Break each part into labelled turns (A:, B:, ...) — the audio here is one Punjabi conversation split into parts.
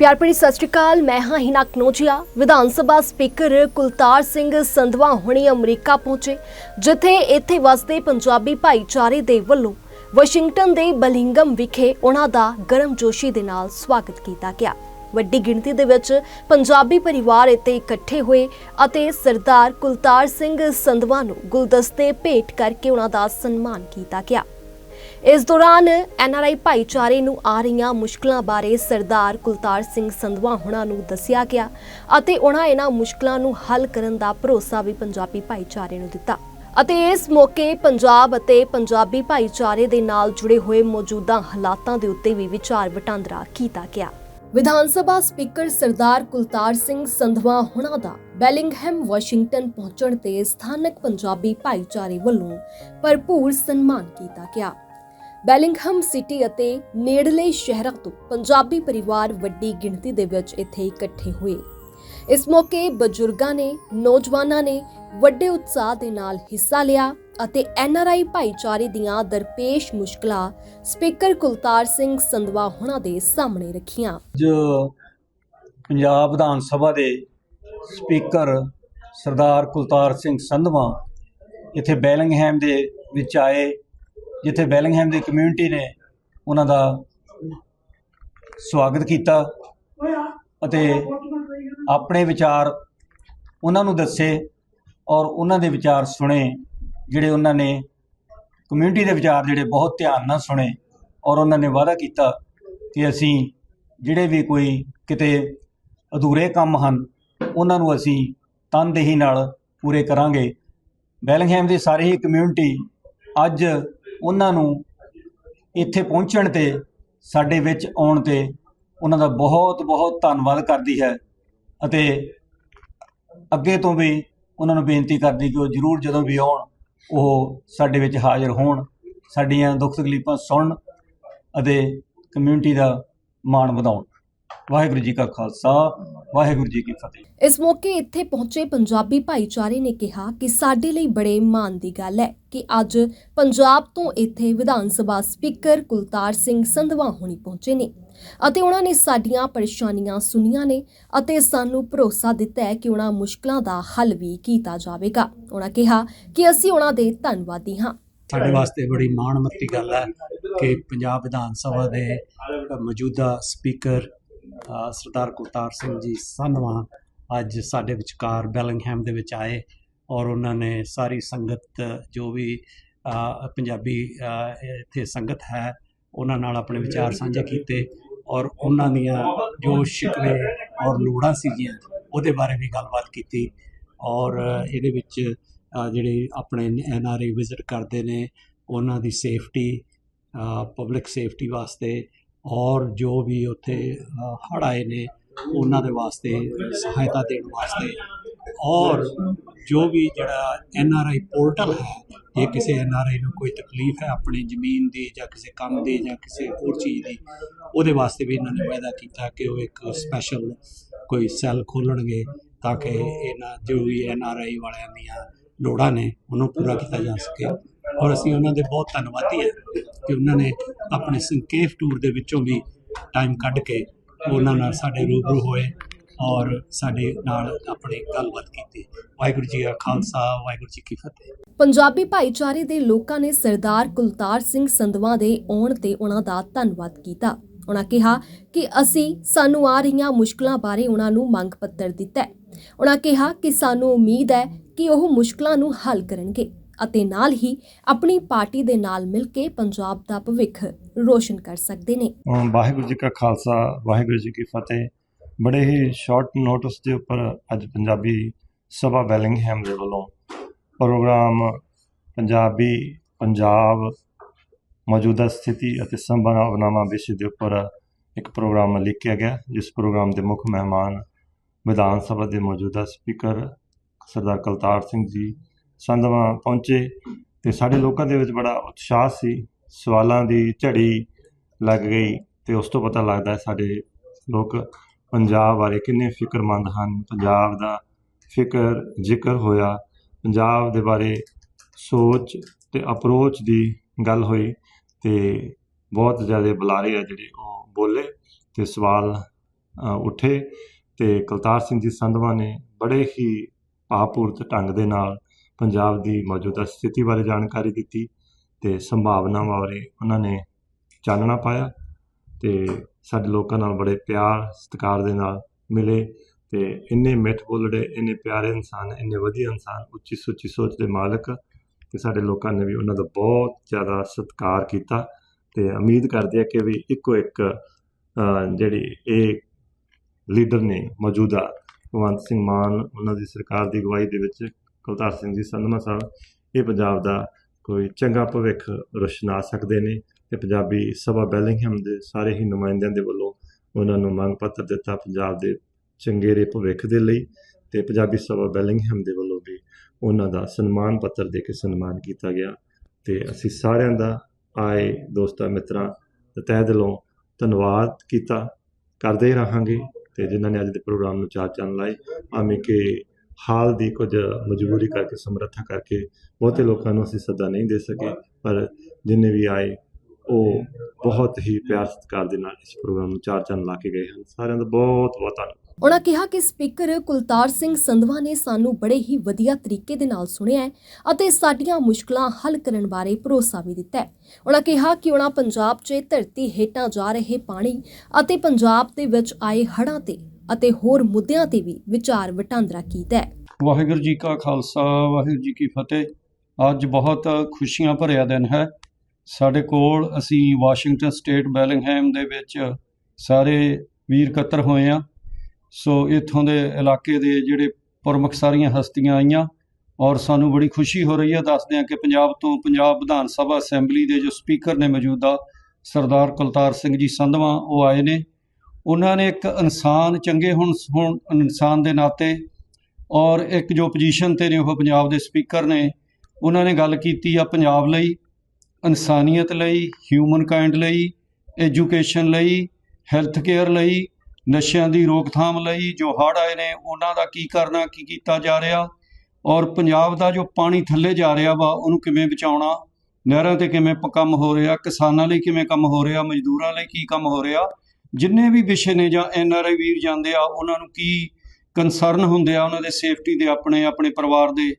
A: ਪਿਆਰ ਭਰੀ ਸਤਿ ਸ਼੍ਰੀ ਅਕਾਲ। ਮੈਂ ਹਾਂ ਹਿਨਾ ਕਨੋਜੀਆ। ਵਿਧਾਨ ਸਭਾ ਸਪੀਕਰ ਕੁਲਤਾਰ ਸਿੰਘ ਸੰਧਵਾ ਹੁਣੀ ਅਮਰੀਕਾ ਪਹੁੰਚੇ, ਜਿੱਥੇ ਇੱਥੇ ਵਸਦੇ ਪੰਜਾਬੀ ਭਾਈਚਾਰੇ ਦੇ ਵੱਲੋਂ ਵਾਸ਼ਿੰਗਟਨ ਦੇ ਬਲਿੰਗਮ ਵਿਖੇ ਉਹਨਾਂ ਦਾ ਗਰਮਜੋਸ਼ੀ ਦੇ ਨਾਲ ਸਵਾਗਤ ਕੀਤਾ ਗਿਆ। ਵੱਡੀ ਗਿਣਤੀ ਦੇ ਵਿੱਚ ਪੰਜਾਬੀ ਪਰਿਵਾਰ ਇੱਥੇ ਇਕੱਠੇ ਹੋਏ ਅਤੇ ਸਰਦਾਰ ਕੁਲਤਾਰ ਸਿੰਘ ਸੰਧਵਾ ਨੂੰ ਗੁਲਦਸਤੇ ਭੇਟ ਕਰਕੇ ਉਹਨਾਂ ਦਾ ਸਨਮਾਨ ਕੀਤਾ ਗਿਆ। ਇਸ ਦੌਰਾਨ ਐਨਆਰਆਈ ਭਾਈਚਾਰੇ ਨੂੰ ਆ ਰਹੀਆਂ ਮੁਸ਼ਕਲਾਂ ਬਾਰੇ ਸਰਦਾਰ ਕੁਲਤਾਰ ਸਿੰਘ ਸੰਧਵਾ ਹੁਣਾਂ ਨੂੰ ਦੱਸਿਆ ਗਿਆ ਅਤੇ ਉਹਨਾਂ ਇਹਨਾਂ ਮੁਸ਼ਕਲਾਂ ਨੂੰ ਹੱਲ ਕਰਨ ਦਾ ਭਰੋਸਾ ਵੀ ਪੰਜਾਬੀ ਭਾਈਚਾਰੇ ਨੂੰ ਦਿੱਤਾ। ਅਤੇ ਇਸ ਮੌਕੇ ਪੰਜਾਬ ਅਤੇ ਪੰਜਾਬੀ ਭਾਈਚਾਰੇ ਦੇ ਨਾਲ ਜੁੜੇ ਹੋਏ ਮੌਜੂਦਾ ਹਾਲਾਤਾਂ ਦੇ ਉੱਤੇ ਵੀ ਵਿਚਾਰ ਵਟਾਂਦਰਾ ਕੀਤਾ ਗਿਆ। ਵਿਧਾਨ ਸਭਾ ਸਪੀਕਰ ਸਰਦਾਰ ਕੁਲਤਾਰ ਸਿੰਘ ਸੰਧਵਾ ਹੁਣਾਂ ਦਾ ਬੈਲਿੰਗਹਮ, ਵਾਸ਼ਿੰਗਟਨ ਪਹੁੰਚਣ ਤੇ ਸਥਾਨਕ ਪੰਜਾਬੀ ਭਾਈਚਾਰੇ ਵੱਲੋਂ ਭਰਪੂਰ ਸਨਮਾਨ ਕੀਤਾ ਗਿਆ। ਬੈਲਿੰਗਹਮ ਸਿਟੀ ਅਤੇ ਨੇੜਲੇ ਸ਼ਹਿਰਾਂ ਤੋਂ ਪੰਜਾਬੀ ਪਰਿਵਾਰ ਵੱਡੀ ਗਿਣਤੀ ਦੇ ਵਿੱਚ ਇੱਥੇ ਇਕੱਠੇ ਹੋਏ। ਇਸ ਮੌਕੇ ਬਜ਼ੁਰਗਾਂ ਨੇ, ਨੌਜਵਾਨਾਂ ਨੇ ਵੱਡੇ ਉਤਸ਼ਾਹ ਦੇ ਨਾਲ ਹਿੱਸਾ ਲਿਆ ਅਤੇ ਐਨਆਰਆਈ ਭਾਈਚਾਰੇ ਦੀਆਂ ਦਰਪੇਸ਼ ਮੁਸ਼ਕਲਾਂ ਸਪੀਕਰ ਕੁਲਤਾਰ ਸਿੰਘ ਸੰਧਵਾ ਹੁਣਾਂ ਦੇ ਸਾਹਮਣੇ ਰੱਖੀਆਂ।
B: ਅੱਜ ਪੰਜਾਬ ਵਿਧਾਨ ਸਭਾ ਦੇ ਸਪੀਕਰ ਸਰਦਾਰ ਕੁਲਤਾਰ ਸਿੰਘ ਸੰਧਵਾ ਇੱਥੇ ਬੈਲਿੰਗਹੈਮ ਦੇ ਵਿੱਚ ਆਏ। ਜਿੱਥੇ ਬੈਲਿੰਗਹੈਮ ਦੀ ਕਮਿਊਨਿਟੀ ਨੇ ਉਹਨਾਂ ਦਾ ਸਵਾਗਤ ਕੀਤਾ ਅਤੇ ਆਪਣੇ ਵਿਚਾਰ ਉਹਨਾਂ ਨੂੰ ਦੱਸੇ ਔਰ ਉਹਨਾਂ ਦੇ ਵਿਚਾਰ ਸੁਣੇ, ਜਿਹੜੇ ਉਹਨਾਂ ਨੇ ਕਮਿਊਨਿਟੀ ਦੇ ਵਿਚਾਰ ਜਿਹੜੇ ਬਹੁਤ ਧਿਆਨ ਨਾਲ ਸੁਣੇ ਔਰ ਉਹਨਾਂ ਨੇ ਵਾਅਦਾ ਕੀਤਾ ਕਿ ਅਸੀਂ ਜਿਹੜੇ ਵੀ ਕੋਈ ਕਿਤੇ ਅਧੂਰੇ ਕੰਮ ਹਨ, ਉਹਨਾਂ ਨੂੰ ਅਸੀਂ ਤਨਦੇਹੀ ਨਾਲ ਪੂਰੇ ਕਰਾਂਗੇ। ਬੈਲਿੰਗਹੈਮ ਦੀ ਸਾਰੀ ਹੀ ਕਮਿਊਨਿਟੀ ਅੱਜ ਉਹਨਾਂ ਨੂੰ ਇੱਥੇ ਪਹੁੰਚਣ ਤੇ, ਸਾਡੇ ਵਿੱਚ ਆਉਣ ਤੇ ਉਹਨਾਂ ਦਾ ਬਹੁਤ ਬਹੁਤ ਧੰਨਵਾਦ ਕਰਦੀ ਹੈ ਅਤੇ ਅੱਗੇ ਤੋਂ ਵੀ ਉਹਨਾਂ ਨੂੰ ਬੇਨਤੀ ਕਰਦੀ ਕਿ ਉਹ ਜ਼ਰੂਰ ਜਦੋਂ ਵੀ ਆਉਣ, ਉਹ ਸਾਡੇ ਵਿੱਚ ਹਾਜ਼ਰ ਹੋਣ, ਸਾਡੀਆਂ ਦੁੱਖ ਤਕਲੀਫਾਂ ਸੁਣਨ ਅਤੇ ਕਮਿਊਨਿਟੀ ਦਾ ਮਾਣ ਵਧਾਉਣ। ਵਾਹਿਗੁਰੂ ਜੀ ਕਾ ਖਾਲਸਾ। ਵਾਹਿਗੁਰੂ ਜੀ ਕੀ ਫਤਿਹ।
A: ਇਸ ਮੌਕੇ ਇੱਥੇ ਪਹੁੰਚੇ ਪੰਜਾਬੀ ਭਾਈਚਾਰੇ ਨੇ ਕਿਹਾ ਕਿ ਸਾਡੇ ਲਈ ਬੜੇ ਮਾਣ ਦੀ ਗੱਲ ਹੈ ਕਿ ਅੱਜ ਪੰਜਾਬ ਤੋਂ ਇੱਥੇ ਵਿਧਾਨ ਸਭਾ ਸਪੀਕਰ ਕੁਲਤਾਰ ਸਿੰਘ ਸੰਧਵਾ ਹੁਣੀ ਪਹੁੰਚੇ ਨੇ ਅਤੇ ਉਹਨਾਂ ਨੇ ਸਾਡੀਆਂ ਪਰੇਸ਼ਾਨੀਆਂ ਸੁਣੀਆਂ ਨੇ ਅਤੇ ਸਾਨੂੰ ਭਰੋਸਾ ਦਿੱਤਾ ਹੈ ਕਿ ਉਹਨਾਂ ਮੁਸ਼ਕਲਾਂ ਦਾ ਹੱਲ ਵੀ ਕੀਤਾ ਜਾਵੇਗਾ। ਉਹਨਾਂ ਕਿਹਾ ਕਿ ਅਸੀਂ ਉਹਨਾਂ ਦੇ ਧੰਨਵਾਦੀ ਹਾਂ।
C: ਸਾਡੇ ਵਾਸਤੇ ਬੜੀ ਮਾਣਮੱਤੀ ਗੱਲ ਹੈ ਕਿ ਪੰਜਾਬ ਵਿਧਾਨ ਸਭਾ ਦੇ ਮੌਜੂਦਾ ਸਪੀਕਰ ਸਰਦਾਰ ਕੁਲਤਾਰ ਸਿੰਘ ਜੀ ਸੰਧਵਾ ਅੱਜ ਸਾਡੇ ਵਿਚਕਾਰ ਬੈਲਿੰਗਹੈਮ ਦੇ ਵਿੱਚ ਆਏ ਔਰ ਉਹਨਾਂ ਨੇ ਸਾਰੀ ਸੰਗਤ, ਜੋ ਵੀ ਪੰਜਾਬੀ ਇੱਥੇ ਸੰਗਤ ਹੈ, ਉਹਨਾਂ ਨਾਲ ਆਪਣੇ ਵਿਚਾਰ ਸਾਂਝੇ ਕੀਤੇ ਔਰ ਉਹਨਾਂ ਦੀਆਂ ਜੋ ਸ਼ਿਕਵੇ ਔਰ ਲੋੜਾਂ ਸੀਗੀਆਂ, ਉਹਦੇ ਬਾਰੇ ਵੀ ਗੱਲਬਾਤ ਕੀਤੀ ਔਰ ਇਹਦੇ ਵਿੱਚ ਜਿਹੜੇ ਆਪਣੇ ਐਨ ਆਰ ਆਈ ਵਿਜ਼ਿਟ ਕਰਦੇ ਨੇ, ਉਹਨਾਂ ਦੀ ਸੇਫਟੀ ਪਬਲਿਕ ਸੇਫਟੀ ਵਾਸਤੇ ਔਰ ਜੋ ਵੀ ਉੱਥੇ ਹੜ੍ਹ ਆਏ ਨੇ, ਉਹਨਾਂ ਦੇ ਵਾਸਤੇ, ਸਹਾਇਤਾ ਦੇਣ ਵਾਸਤੇ। ਔਰ ਜੋ ਵੀ ਜਿਹੜਾ ਐਨ ਆਰ ਆਈ ਪੋਰਟਲ ਹੈ ਜੇ ਕਿਸੇ ਐਨ ਆਰ ਆਈ ਨੂੰ ਕੋਈ ਤਕਲੀਫ ਹੈ ਆਪਣੀ ਜ਼ਮੀਨ ਦੀ ਜਾਂ ਕਿਸੇ ਕੰਮ ਦੀ ਜਾਂ ਕਿਸੇ ਹੋਰ ਚੀਜ਼ ਦੀ, ਉਹਦੇ ਵਾਸਤੇ ਵੀ ਇਹਨਾਂ ਨੇ ਵਾਅਦਾ ਕੀਤਾ ਕਿ ਉਹ ਇੱਕ ਸਪੈਸ਼ਲ ਕੋਈ ਸੈੱਲ ਖੋਲਣਗੇ ਤਾਂ ਕਿ ਇਹਨਾਂ, ਜੋ ਵੀ ਐਨ ਆਰ ਆਈ ਵਾਲਿਆਂ ਦੀਆਂ ਲੋੜਾਂ ਨੇ, ਉਹਨੂੰ ਪੂਰਾ ਕੀਤਾ ਜਾ ਸਕੇ। ਔਰ ਅਸੀਂ ਉਹਨਾਂ ਦੇ ਬਹੁਤ ਧੰਨਵਾਦੀ ਹਾਂ ਕਿ ਉਹਨਾਂ ਨੇ ਆਪਣੇ ਸੰਕੇਫ ਟੂਰ ਦੇ ਵਿੱਚੋਂ ਵੀ ਟਾਈਮ ਕੱਢ ਕੇ ਉਹਨਾਂ ਨਾਲ ਸਾਡੇ ਰੂਬਰੂ ਹੋਏ ਔਰ ਸਾਡੇ ਨਾਲ ਆਪਣੀ ਗੱਲਬਾਤ ਕੀਤੀ। ਵਾਹਿਗੁਰੂ ਜੀ ਕਾ ਖਾਲਸਾ, ਵਾਹਿਗੁਰੂ ਜੀ ਕੀ ਫਤਿਹ।
A: ਪੰਜਾਬੀ ਭਾਈਚਾਰੇ ਦੇ ਲੋਕਾਂ ਨੇ ਸਰਦਾਰ ਕੁਲਤਾਰ ਸਿੰਘ ਸੰਧਵਾ ਦੇ ਆਉਣ ਤੇ ਉਹਨਾਂ ਦਾ ਧੰਨਵਾਦ ਕੀਤਾ। ਉਹਨਾਂ ਕਿਹਾ ਕਿ ਅਸੀਂ ਸਾਨੂੰ ਆ ਰਹੀਆਂ ਮੁਸ਼ਕਲਾਂ ਬਾਰੇ ਉਹਨਾਂ ਨੂੰ ਮੰਗ ਪੱਤਰ ਦਿੱਤਾ ਹੈ। ਉਹਨਾਂ ਕਿਹਾ ਕਿ ਸਾਨੂੰ ਉਮੀਦ ਹੈ ਕਿ ਉਹ ਮੁਸ਼ਕਲਾਂ ਨੂੰ ਹੱਲ ਕਰਨਗੇ। ਅਤੇ ਨਾਲ ਹੀ ਆਪਣੀ ਪਾਰਟੀ ਦੇ ਨਾਲ ਮਿਲ ਕੇ ਪੰਜਾਬ ਦਾ ਭਵਿੱਖ ਰੋਸ਼ਨ ਕਰ ਸਕਦੇ ਨੇ।
D: ਵਾਹਿਗੁਰੂ ਜੀ ਕਾ ਖਾਲਸਾ, ਵਾਹਿਗੁਰੂ ਜੀ ਕੀ ਫਤਿਹ। ਬੜੇ ਹੀ ਸ਼ਾਰਟ ਨੋਟਿਸ ਦੇ ਉੱਪਰ ਅੱਜ ਪੰਜਾਬੀ ਸਭਾ ਬੈਲਿੰਗਹੈਮ ਦੇ ਵੱਲੋਂ ਪ੍ਰੋਗਰਾਮ ਪੰਜਾਬੀ ਪੰਜਾਬ ਮੌਜੂਦਾ ਸਥਿਤੀ ਅਤੇ ਸੰਭਾਵਨਾਵਾਂ ਵਿਸ਼ੇ ਦੇ ਉੱਪਰ ਇੱਕ ਪ੍ਰੋਗਰਾਮ ਲਿਖਿਆ ਗਿਆ, ਜਿਸ ਪ੍ਰੋਗਰਾਮ ਦੇ ਮੁੱਖ ਮਹਿਮਾਨ ਵਿਧਾਨ ਸਭਾ ਦੇ ਮੌਜੂਦਾ ਸਪੀਕਰ ਸਰਦਾਰ ਕਲਤਾਰ ਸਿੰਘ ਜੀ ਸੰਧਵਾ ਪਹੁੰਚੇ ਤੇ ਸਾਡੇ ਲੋਕਾਂ ਦੇ ਵਿੱਚ ਬੜਾ ਉਤਸ਼ਾਹ ਸੀ, ਸਵਾਲਾਂ ਦੀ ਝੜੀ ਲੱਗ ਗਈ ਤੇ ਉਸ ਤੋਂ ਪਤਾ ਲੱਗਦਾ ਹੈ ਸਾਡੇ ਲੋਕ ਪੰਜਾਬ ਬਾਰੇ ਕਿੰਨੇ ਫਿਕਰਮੰਦ ਹਨ, ਪੰਜਾਬ ਦਾ ਫਿਕਰ ਜ਼ਿਕਰ ਹੋਇਆ, ਪੰਜਾਬ ਦੇ ਬਾਰੇ ਸੋਚ ਤੇ ਅਪਰੋਚ ਦੀ ਗੱਲ ਹੋਈ ਤੇ ਬਹੁਤ ਜ਼ਿਆਦਾ ਬੁਲਾਰੇ ਆ ਜਿਹੜੇ ਉਹ ਬੋਲੇ ਤੇ ਸਵਾਲ ਉੱਠੇ ਤੇ ਕੁਲਤਾਰ ਸਿੰਘ ਜੀ ਸੰਧਵਾ ਨੇ ਬੜੇ ਹੀ ਭਾਵਪੂਰਤ ਢੰਗ ਦੇ ਨਾਲ ਪੰਜਾਬ ਦੀ ਮੌਜੂਦਾ ਸਥਿਤੀ ਬਾਰੇ ਜਾਣਕਾਰੀ ਦਿੱਤੀ ਤੇ ਸੰਭਾਵਨਾਵਾਂ ਬਾਰੇ ਉਹਨਾਂ ਨੇ ਚਾਨਣਾ ਪਾਇਆ ਤੇ ਸਾਡੇ ਲੋਕਾਂ ਨਾਲ ਬੜੇ ਪਿਆਰ, ਸਤਿਕਾਰ ਦੇ ਨਾਲ ਮਿਲੇ ਤੇ ਇੰਨੇ ਮਿੱਠ ਬੋਲੜੇ, ਇੰਨੇ ਪਿਆਰੇ ਇਨਸਾਨ, ਇੰਨੇ ਵਧੀਆ ਇਨਸਾਨ ਉੱਚੀ ਸੁੱਚੀ ਸੋਚ ਦੇ ਮਾਲਕ ਤੇ ਸਾਡੇ ਲੋਕਾਂ ਨੇ ਵੀ ਉਹਨਾਂ ਦਾ ਬਹੁਤ ਜ਼ਿਆਦਾ ਸਤਿਕਾਰ ਕੀਤਾ ਤੇ ਉਮੀਦ ਕਰਦੇ ਆ ਕਿ ਵੀ ਇੱਕੋ ਇੱਕ ਜਿਹੜੀ ਇਹ ਲੀਡਰ ਨੇ ਮੌਜੂਦਾ ਭਗਵੰਤ ਸਿੰਘ ਮਾਨ, ਉਹਨਾਂ ਦੀ ਸਰਕਾਰ ਦੀ ਅਗਵਾਈ ਦੇ ਵਿੱਚ ਕੁਲਤਾਰ ਸਿੰਘ ਜੀ, ਸੰਧਮਾ ਸਾਹਿਬ, ਇਹ ਪੰਜਾਬ ਦਾ ਕੋਈ ਚੰਗਾ ਭਵਿੱਖ ਰੋਸ਼ਨਾ ਸਕਦੇ ਨੇ ਤੇ ਪੰਜਾਬੀ ਸਭਾ ਬੈਲਿੰਗਹਮ ਦੇ ਸਾਰੇ ਹੀ ਨੁਮਾਇੰਦਿਆਂ ਦੇ ਵੱਲੋਂ ਉਹਨਾਂ ਨੂੰ ਮੰਗ ਪੱਤਰ ਦਿੱਤਾ ਪੰਜਾਬ ਦੇ ਚੰਗੇਰੇ ਭਵਿੱਖ ਦੇ ਲਈ ਤੇ ਪੰਜਾਬੀ ਸਭਾ ਬੈਲਿੰਗਹਮ ਦੇ ਵੱਲੋਂ ਵੀ ਉਹਨਾਂ ਦਾ ਸਨਮਾਨ ਪੱਤਰ ਦੇ ਕੇ ਸਨਮਾਨ ਕੀਤਾ ਗਿਆ। ਤੇ ਅਸੀਂ ਸਾਰਿਆਂ ਦਾ ਆਏ ਦੋਸਤਾਂ ਮਿੱਤਰਾਂ ਦਾ ਤਹਿ ਦਿਲੋਂ ਧੰਨਵਾਦ ਕੀਤਾ। ਕਰਦੇ ਰਹਾਂਗੇ ਤੇ ਜਿਨ੍ਹਾਂ ਨੇ ਅੱਜ ਦੇ ਪ੍ਰੋਗਰਾਮ ਨੂੰ ਚਾਰ ਚੰਨ ਲਾਏ ਆਵੇਂ ਕਿ ਹਾਲ ਦੀ ਕੁਝ ਮਜਬੂਰੀ ਕਰਕੇ, ਸਮਰੱਥਾ ਕਰਕੇ ਬਹੁਤੇ ਲੋਕਾਂ ਨੂੰ ਅਸੀਂ ਸੱਦਾ ਨਹੀਂ ਦੇ ਸਕੇ। ਪਰ ਜਿੰਨੇ ਵੀ ਆਏ, ਉਹ ਬਹੁਤ ਹੀ ਪਿਆਰ ਸਤਿਕਾਰ ਦੇ ਨਾਲ ਇਸ ਪ੍ਰੋਗਰਾਮ ਨੂੰ ਚਾਰ ਚੰਨ ਲਾ ਕੇ ਗਏ ਹਨ। ਸਾਰਿਆਂ ਦਾ ਬਹੁਤ ਬਹੁਤ ਧੰਨਵਾਦ।
A: ਉਹਨਾਂ ਕਿਹਾ ਕਿ ਸਪੀਕਰ ਕੁਲਤਾਰ ਸਿੰਘ ਸੰਧਵਾ ਨੇ ਸਾਨੂੰ ਬੜੇ ਹੀ ਵਧੀਆ ਤਰੀਕੇ ਦੇ ਨਾਲ ਸੁਣਿਆ ਹੈ ਅਤੇ ਸਾਡੀਆਂ ਮੁਸ਼ਕਲਾਂ ਹੱਲ ਕਰਨ ਬਾਰੇ ਭਰੋਸਾ ਵੀ ਦਿੱਤਾ ਹੈ। ਉਹਨਾਂ ਕਿਹਾ ਕਿ ਉਹਨਾਂ ਪੰਜਾਬ 'ਚ ਧਰਤੀ ਹੇਠਾਂ ਜਾ ਰਹੇ ਪਾਣੀ ਅਤੇ ਪੰਜਾਬ ਦੇ ਵਿੱਚ ਆਏ ਹੜ੍ਹਾਂ ਤੇ ਅਤੇ ਹੋਰ ਮੁੱਦਿਆਂ ਤੇ ਵੀ ਵਿਚਾਰ ਵਟਾਂਦਰਾ ਕੀਤਾ ਹੈ।
E: ਵਾਹਿਗੁਰੂ ਜੀ ਕਾ ਖਾਲਸਾ, ਵਾਹਿਗੁਰੂ ਜੀ ਕੀ ਫਤਿਹ। ਅੱਜ ਬਹੁਤ ਖੁਸ਼ੀਆਂ ਭਰਿਆ ਦਿਨ ਹੈ। ਸਾਡੇ ਕੋਲ ਅਸੀਂ ਵਾਸ਼ਿੰਗਟਨ ਸਟੇਟ ਬੈਲਿੰਗਹੈਮ ਦੇ ਵਿੱਚ ਸਾਰੇ ਵੀਰ ਇਕੱਤਰ ਹੋਏ ਆ ਸੋ ਇੱਥੋਂ ਦੇ ਇਲਾਕੇ ਦੇ ਜਿਹੜੇ ਪ੍ਰਮੁੱਖ ਸਾਰੀਆਂ ਹਸਤੀਆਂ ਆਈਆਂ ਔਰ ਸਾਨੂੰ ਬੜੀ ਖੁਸ਼ੀ ਹੋ ਰਹੀ ਹੈ। ਦੱਸਦੇ ਹਾਂ ਕਿ ਪੰਜਾਬ ਤੋਂ ਪੰਜਾਬ ਵਿਧਾਨ ਸਭਾ ਅਸੈਂਬਲੀ ਦੇ ਜੋ ਸਪੀਕਰ ਨੇ ਮੌਜੂਦਾ ਸਰਦਾਰ ਕੁਲਤਾਰ ਸਿੰਘ ਜੀ ਸੰਧਵਾ, ਉਹ ਆਏ ਨੇ। ਉਹਨਾਂ ਨੇ ਇੱਕ ਇਨਸਾਨ ਚੰਗੇ ਹੁਣ ਹੁਣ ਇਨਸਾਨ ਦੇ ਨਾਤੇ ਔਰ ਇੱਕ ਜੋ ਪੋਜੀਸ਼ਨ ਤੇ ਨੇ ਉਹ ਪੰਜਾਬ ਦੇ ਸਪੀਕਰ ਨੇ, ਉਹਨਾਂ ਨੇ ਗੱਲ ਕੀਤੀ ਆ ਪੰਜਾਬ ਲਈ, ਇਨਸਾਨੀਅਤ ਲਈ ਹਿਊਮਨ ਕਾਈਂਡ ਲਈ ਐਜੂਕੇਸ਼ਨ ਲਈ ਹੈਲਥ ਕੇਅਰ ਲਈ, ਨਸ਼ਿਆਂ ਦੀ ਰੋਕਥਾਮ ਲਈ, ਜੋ ਹੜ੍ਹ ਆਏ ਨੇ, ਉਹਨਾਂ ਦਾ ਕੀ ਕਰਨਾ, ਕੀ ਕੀਤਾ ਜਾ ਰਿਹਾ ਔਰ ਪੰਜਾਬ ਦਾ ਜੋ ਪਾਣੀ ਥੱਲੇ ਜਾ ਰਿਹਾ ਵਾ, ਉਹਨੂੰ ਕਿਵੇਂ ਬਚਾਉਣਾ, ਨਹਿਰਾਂ ਤੇ ਕਿਵੇਂ ਪ- ਕੰਮ ਹੋ ਰਿਹਾ, ਕਿਸਾਨਾਂ ਲਈ ਕਿਵੇਂ ਕੰਮ ਹੋ ਰਿਹਾ, ਮਜ਼ਦੂਰਾਂ ਲਈ ਕੀ ਕੰਮ ਹੋ ਰਿਹਾ ਜਿੰਨੇ ਵੀ ਵਿਸ਼ੇ ਨੇ ਜਾਂ ਐਨ ਆਰ ਆਈ ਵੀਰ ਜਾਂਦੇ ਆ, ਉਹਨਾਂ ਨੂੰ ਕੀ ਕੰਸਰਨ ਹੁੰਦੇ ਆ, ਉਹਨਾਂ ਦੇ ਸੇਫਟੀ ਦੇ ਆਪਣੇ ਆਪਣੇ ਪਰਿਵਾਰ ਦੇ,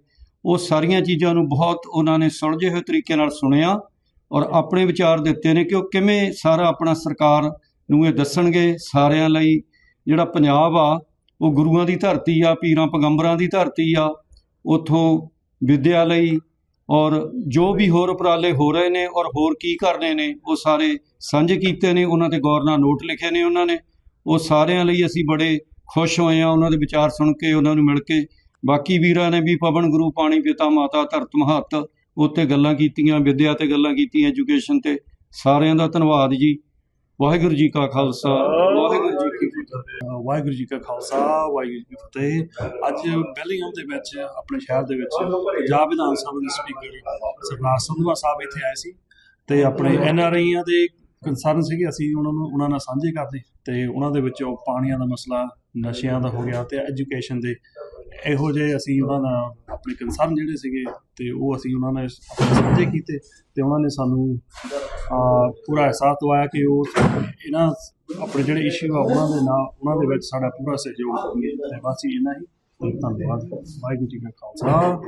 E: ਉਹ ਸਾਰੀਆਂ ਚੀਜ਼ਾਂ ਨੂੰ ਬਹੁਤ ਉਹਨਾਂ ਨੇ ਸੁਲਝੇ ਹੋਏ ਤਰੀਕੇ ਨਾਲ ਸੁਣਿਆ ਔਰ ਆਪਣੇ ਵਿਚਾਰ ਦਿੱਤੇ ਨੇ ਕਿ ਉਹ ਕਿਵੇਂ ਸਾਰਾ ਆਪਣਾ ਸਰਕਾਰ ਨੂੰ ਇਹ ਦੱਸਣਗੇ ਸਾਰਿਆਂ ਲਈ। ਜਿਹੜਾ ਪੰਜਾਬ ਆ, ਉਹ ਗੁਰੂਆਂ ਦੀ ਧਰਤੀ ਆ, ਪੀਰਾਂ, ਪੈਗੰਬਰਾਂ ਦੀ ਧਰਤੀ ਆ, ਉਥੋਂ ਵਿਦਿਆ ਲਈ ਔਰ ਜੋ ਵੀ ਹੋਰ ਉਪਰਾਲੇ ਹੋ ਰਹੇ ਨੇ ਔਰ ਹੋਰ ਕੀ ਕਰਨੇ ਨੇ, ਉਹ ਸਾਰੇ ਸਾਂਝੇ ਕੀਤੇ ਨੇ, ਉਹਨਾਂ ਤੇ ਗੌਰ ਨਾਲ ਨੋਟ ਲਿਖੇ ਨੇ ਉਹਨਾਂ ਨੇ। ਉਹ ਸਾਰਿਆਂ ਲਈ ਅਸੀਂ ਬੜੇ ਖੁਸ਼ ਹੋਏ ਆ ਉਹਨਾਂ ਦੇ ਵਿਚਾਰ ਸੁਣ ਕੇ, ਉਹਨਾਂ ਨੂੰ ਮਿਲ ਕੇ। ਬਾਕੀ ਵੀਰਾਂ ਨੇ ਵੀ ਪਵਨ, ਗੁਰੂ, ਪਾਣੀ, ਪਿਤਾ, ਮਾਤਾ, ਧਰਤ, ਮਹੱਤ ਉੱਤੇ ਗੱਲਾਂ ਕੀਤੀਆਂ, ਵਿਦਿਆ ਤੇ ਗੱਲਾਂ ਕੀਤੀਆਂ, ਐਜੂਕੇਸ਼ਨ ਤੇ, ਸਾਰਿਆਂ ਦਾ ਧੰਨਵਾਦ ਜੀ। ਵਾਹਿਗੁਰੂ ਜੀ ਕਾ ਖਾਲਸਾ, ਵਾਹਿਗੁਰੂ
F: ਵਾਹਿਗੁਰੂ ਜੀ ਕਾ ਖਾਲਸਾ, ਵਾਹਿਗੁਰੂ ਜੀ ਕੀ ਫਤਿਹ। ਅੱਜ ਬੈਲਿੰਗਹਮ ਦੇ ਵਿੱਚ, ਆਪਣੇ ਸ਼ਹਿਰ ਦੇ ਵਿੱਚ, ਪੰਜਾਬ ਵਿਧਾਨ ਸਭਾ ਦੇ ਸਪੀਕਰ ਸਰਦਾਰ ਸੰਧਵਾ ਸਾਹਿਬ ਇੱਥੇ ਆਏ ਸੀ ਤੇ ਆਪਣੇ ਐਨ ਆਰ ਆਈਆਂ ਦੇ ਕੰਸਰਨ ਸੀਗੇ। ਅਸੀਂ ਉਹਨਾਂ ਨੂੰ, ਉਹਨਾਂ ਨਾਲ ਸਾਂਝੇ ਕਰਦੇ ਤੇ ਉਹਨਾਂ ਦੇ ਵਿੱਚੋਂ ਪਾਣੀਆਂ ਦਾ ਮਸਲਾ, ਨਸ਼ਿਆਂ ਦਾ ਹੋ ਗਿਆ ਤੇ ਐਜੂਕੇਸ਼ਨ ਦੇ ਇਹੋ ਜਿਹੇ ਅਸੀਂ ਉਹਨਾਂ ਨਾਲ ਆਪਣੇ ਕੰਸਰਨ ਜਿਹੜੇ ਸੀਗੇ ਤੇ ਉਹ ਅਸੀਂ ਉਹਨਾਂ ਨਾਲ ਸਾਂਝੇ ਕੀਤੇ ਤੇ ਉਹਨਾਂ ਨੇ ਸਾਨੂੰ ਪੂਰਾ ਅਹਿਸਾਸ ਦਵਾਇਆ ਕਿ ਉਹ ਇਹਨਾਂ ਆਪਣੇ ਜਿਹੜੇ ਇਸ਼ੂ ਆ, ਉਹਨਾਂ ਦੇ ਨਾਲ ਉਹਨਾਂ ਦੇ ਵਿੱਚ ਸਾਡਾ ਪੂਰਾ ਸਹਿਯੋਗ ਕਰਨਗੇ ਤੇ ਬਸ ਹੀ ਇੰਨਾ ਹੀ। ਤੇ ਧੰਨਵਾਦ। ਵਾਹਿਗੁਰੂ ਜੀ ਕਾ ਖਾਲਸਾ।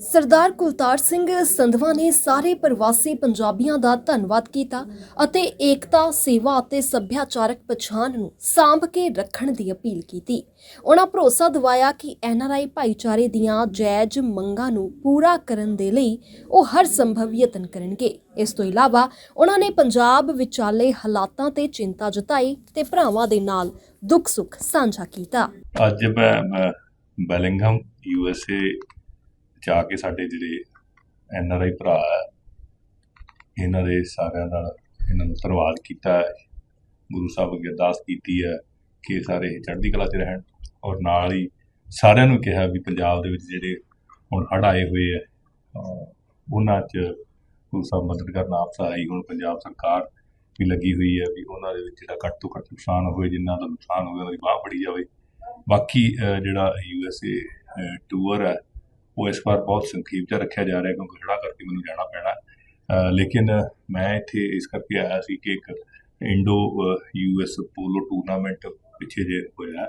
A: ਸਰਦਾਰ ਕੁਲਤਾਰ ਸਿੰਘ ਸੰਧਵਾ ਨੇ ਸਾਰੇ ਪ੍ਰਵਾਸੀ ਪੰਜਾਬੀਆਂ ਦਾ ਧੰਨਵਾਦ ਕੀਤਾ ਅਤੇ ਏਕਤਾ, ਸੇਵਾ ਅਤੇ ਸੱਭਿਆਚਾਰਕ ਪਛਾਣ ਨੂੰ ਸਾਂਭ ਕੇ ਰੱਖਣ ਦੀ ਅਪੀਲ ਕੀਤੀ। ਉਹਨਾਂ ਭਰੋਸਾ ਦਿਵਾਇਆ ਕਿ ਐਨਆਰਆਈ ਭਾਈਚਾਰੇ ਦੀਆਂ ਜਾਇਜ਼ ਮੰਗਾਂ ਨੂੰ ਪੂਰਾ ਕਰਨ ਦੇ ਲਈ ਉਹ ਹਰ ਸੰਭਵ ਯਤਨ ਕਰਨਗੇ। ਇਸ ਤੋਂ ਇਲਾਵਾ ਉਹਨਾਂ ਨੇ ਪੰਜਾਬ ਵਿਚਾਲੇ ਹਾਲਾਤਾਂ ਤੇ ਚਿੰਤਾ ਜਤਾਈ ਤੇ ਭਰਾਵਾਂ ਦੇ ਨਾਲ ਦੁੱਖ ਸੁੱਖ ਸਾਂਝਾ ਕੀਤਾ।
G: ਅੱਜ ਮੈਂ ਬੈਲਿੰਗਹਮ, ਯੂ ਜਾ ਕੇ ਸਾਡੇ ਜਿਹੜੇ ਐਨ ਆਰ ਆਈ ਭਰਾ ਹੈ, ਇਹਨਾਂ ਦੇ ਸਾਰਿਆਂ ਨਾਲ ਇਹਨਾਂ ਨੂੰ ਧੰਨਵਾਦ ਕੀਤਾ ਹੈ। ਗੁਰੂ ਸਾਹਿਬ ਅੱਗੇ ਅਰਦਾਸ ਕੀਤੀ ਹੈ ਕਿ ਸਾਰੇ ਚੜ੍ਹਦੀ ਕਲਾ 'ਚ ਰਹਿਣ ਔਰ ਨਾਲ ਹੀ ਸਾਰਿਆਂ ਨੂੰ ਕਿਹਾ ਵੀ ਪੰਜਾਬ ਦੇ ਵਿੱਚ ਜਿਹੜੇ ਹੁਣ ਹੜ੍ਹ ਆਏ ਹੋਏ ਹੈ ਉਹਨਾਂ 'ਚ ਗੁਰੂ ਸਾਹਿਬ ਮਦਦ ਕਰਨ ਆਪ ਸਹਾਈ ਹੁਣ। ਪੰਜਾਬ ਸਰਕਾਰ ਵੀ ਲੱਗੀ ਹੋਈ ਹੈ ਵੀ ਉਹਨਾਂ ਦੇ ਵਿੱਚ ਜਿਹੜਾ ਘੱਟ ਤੋਂ ਘੱਟ ਨੁਕਸਾਨ ਹੋਵੇ ਜਿੰਨਾ ਦਾ ਨੁਕਸਾਨ ਹੋਵੇ ਉਹਦੀ ਬਾਹ ਫੜੀ ਜਾਵੇ। ਬਾਕੀ ਜਿਹੜਾ ਯੂ ਐਸ ਏ ਟੂਰ ਹੈ ਉਹ ਇਸ ਵਾਰ ਬਹੁਤ ਸੰਖੇਪ ਜਿਹਾ ਰੱਖਿਆ ਜਾ ਰਿਹਾ ਕਿਉਂਕਿ ਹੜ੍ਹਾਂ ਕਰਕੇ ਮੈਨੂੰ ਜਾਣਾ ਪੈਣਾ। ਲੇਕਿਨ ਮੈਂ ਇੱਥੇ ਇਸ ਕਰਕੇ ਆਇਆ ਸੀ ਕਿ ਇੱਕ Indo U S polo tournament ਪਿੱਛੇ ਜੇ ਹੋਇਆ। ਹੈ।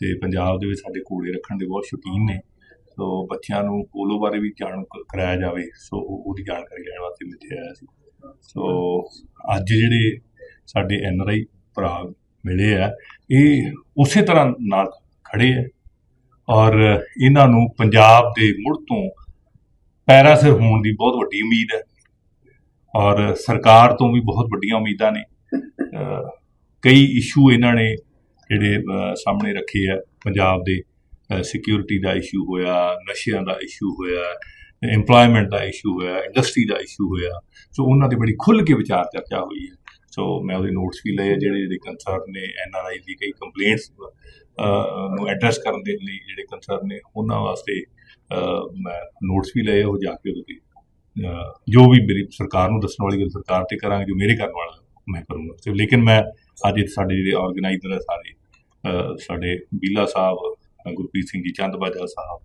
G: ਤੇ ਪੰਜਾਬ ਦੇ ਵਿੱਚ ਸਾਡੇ ਘੋੜੇ ਰੱਖਣ ਦੇ ਬਹੁਤ ਸ਼ੌਕੀਨ ਨੇ। ਸੋ ਬੱਚਿਆਂ ਨੂੰ ਪੋਲੋ ਬਾਰੇ ਵੀ ਜਾਣ ਕ- ਕਰਾਇਆ ਜਾਵੇ। ਸੋ ਉਹਦੀ ਜਾਣਕਾਰੀ ਲੈਣ ਵਾਸਤੇ ਮੈਂ ਇੱਥੇ ਆਇਆ ਸੀ। ਸੋ ਅੱਜ ਜਿਹੜੇ ਸਾਡੇ ਐਨ ਆਰ ਆਈ ਭਰਾ ਮਿਲੇ ਆ, ਇਹ ਉਸੇ ਤਰ੍ਹਾਂ ਨਾਲ ਖੜੇ ਆ। ਔਰ ਇਹਨਾਂ ਨੂੰ ਪੰਜਾਬ ਦੇ ਮੁੜ ਤੋਂ ਪੈਰਾ ਸਿਰ ਹੋਣ ਦੀ ਬਹੁਤ ਵੱਡੀ ਉਮੀਦ ਹੈ। ਔਰ ਸਰਕਾਰ ਤੋਂ ਵੀ ਬਹੁਤ ਵੱਡੀਆਂ ਉਮੀਦਾਂ ਨੇ। ਕਈ ਇਸ਼ੂ ਇਹਨਾਂ ਨੇ ਜਿਹੜੇ ਸਾਹਮਣੇ ਰੱਖੇ ਆ। ਪੰਜਾਬ ਦੇ ਸਿਕਿਉਰਿਟੀ ਦਾ ਇਸ਼ੂ ਹੋਇਆ, ਨਸ਼ਿਆਂ ਦਾ ਇਸ਼ੂ ਹੋਇਆ, EMPLOYMENT ਦਾ ਇਸ਼ੂ ਹੋਇਆ ਇੰਡਸਟਰੀ ਦਾ ਇਸ਼ੂ ਹੋਇਆ। ਸੋ ਉਹਨਾਂ ਤੇ ਬੜੀ ਖੁੱਲ੍ਹ ਕੇ ਵਿਚਾਰ ਚਰਚਾ ਹੋਈ ਹੈ। ਸੋ ਮੈਂ ਉਹਦੇ ਨੋਟਸ ਵੀ ਲਏ ਜਿਹੜੇ ਜਿਹੜੇ ਕੰਸਰਨ ਨੇ ਐਨਆਰਆਈ ਦੀ ਕਈ ਕੰਪਲੇਂਟਸ ਨੂੰ ਐਡਰੈਸ ਕਰਨ ਦੇ ਲਈ ਜਿਹੜੇ ਕੰਸਰਨ ਨੇ, ਉਹਨਾਂ ਵਾਸਤੇ ਮੈਂ ਨੋਟਸ ਵੀ ਲਏ ਉਹ ਜਾ ਕੇ ਉਹਦੇ ਜੋ ਵੀ ਮੇਰੀ ਸਰਕਾਰ ਨੂੰ ਦੱਸਣ ਵਾਲੀ ਗੱਲ ਸਰਕਾਰ ਤੇ ਕਰਾਂਗੇ, ਜੋ ਮੇਰੇ ਕਰਨ ਵਾਲਾ, ਮੈਂ ਕਰੂੰਗਾ। ਤੇ ਲੇਕਿਨ ਮੈਂ ਅੱਜ ਇੱਥੇ ਸਾਡੇ ਜਿਹੜੇ ਆਰਗੇਨਾਈਜ਼ਰ ਆ ਸਾਰੇ ਸਾਡੇ ਬੀਲਾ ਸਾਹਿਬ, ਗੁਰਪ੍ਰੀਤ ਸਿੰਘ ਜੀ, ਚੰਦ ਚੰਦਬਾਜਾ ਸਾਹਿਬ,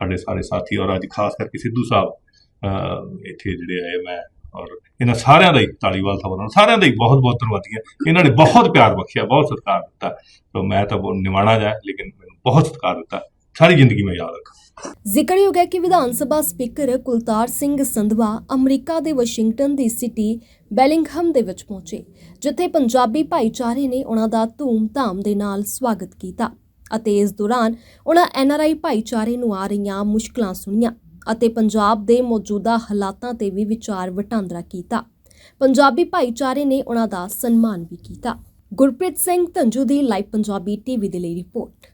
G: ਸਾਡੇ ਸਾਰੇ ਸਾਥੀ, ਔਰ ਅੱਜ ਖਾਸ ਕਰਕੇ ਸਿੱਧੂ ਸਾਹਿਬ ਇੱਥੇ ਜਿਹੜੇ ਆਏ ਮੈਂ ਔਰ ਇਹਨਾਂ ਸਾਰਿਆਂ ਦਾ ਹੀ ਤਾਲੀਵਾਲ ਸਾਹਿਬ ਨੂੰ ਸਾਰਿਆਂ ਦਾ ਹੀ ਬਹੁਤ ਬਹੁਤ ਧੰਨਵਾਦੀ ਹਾਂ। ਇਹਨਾਂ ਨੇ ਬਹੁਤ ਪਿਆਰ ਬਖਸ਼ਿਆ, ਬਹੁਤ ਸਤਿਕਾਰ ਦਿੱਤਾ। ਤਾਂ ਮੈਂ ਤਾਂ ਬਹੁਤ ਨਿਮਾਣਾ ਜਾ ਲੇਕਿਨ ਮੈਨੂੰ ਬਹੁਤ ਸਤਿਕਾਰ ਦਿੱਤਾ। ਸਾਰੀ ਜ਼ਿੰਦਗੀ ਮੈਂ ਯਾਦ ਰੱਖਾਂ
A: ਜ਼ਿਕਰਯੋਗ ਹੈ ਕਿ ਵਿਧਾਨ ਸਭਾ ਸਪੀਕਰ ਕੁਲਤਾਰ ਸਿੰਘ ਸੰਧਵਾ ਅਮਰੀਕਾ ਦੇ ਵਾਸ਼ਿੰਗਟਨ ਦੀ ਸਿਟੀ ਬੈਲਿੰਗਹਮ ਦੇ ਵਿੱਚ ਪਹੁੰਚੇ, ਜਿੱਥੇ ਪੰਜਾਬੀ ਭਾਈਚਾਰੇ ਨੇ ਉਹਨਾਂ ਦਾ ਧੂਮ-ਧਾਮ ਦੇ ਨਾਲ ਸਵਾਗਤ ਕੀਤਾ ਅਤੇ ਇਸ ਦੌਰਾਨ ਉਹਨਾਂ ਐਨਆਰਆਈ ਭਾਈਚਾਰੇ ਨੂੰ ਆ ਰਹੀਆਂ ਮੁਸ਼ਕਲਾਂ ਸੁਣੀਆਂ। ਅਤੇ ਪੰਜਾਬ ਦੇ ਮੌਜੂਦਾ ਹਾਲਾਤਾਂ ਤੇ ਵੀ ਵਿਚਾਰ ਵਟਾਂਦਰਾ ਕੀਤਾ। ਪੰਜਾਬੀ ਭਾਈਚਾਰੇ ਨੇ ਉਹਨਾਂ ਦਾ ਸਨਮਾਨ ਵੀ ਕੀਤਾ। ਗੁਰਪ੍ਰੀਤ ਸਿੰਘ ਧੰਜੂ ਦੀ ਲਾਈਵ ਪੰਜਾਬੀ ਟੀਵੀ ਦੇ ਲਈ ਰਿਪੋਰਟ।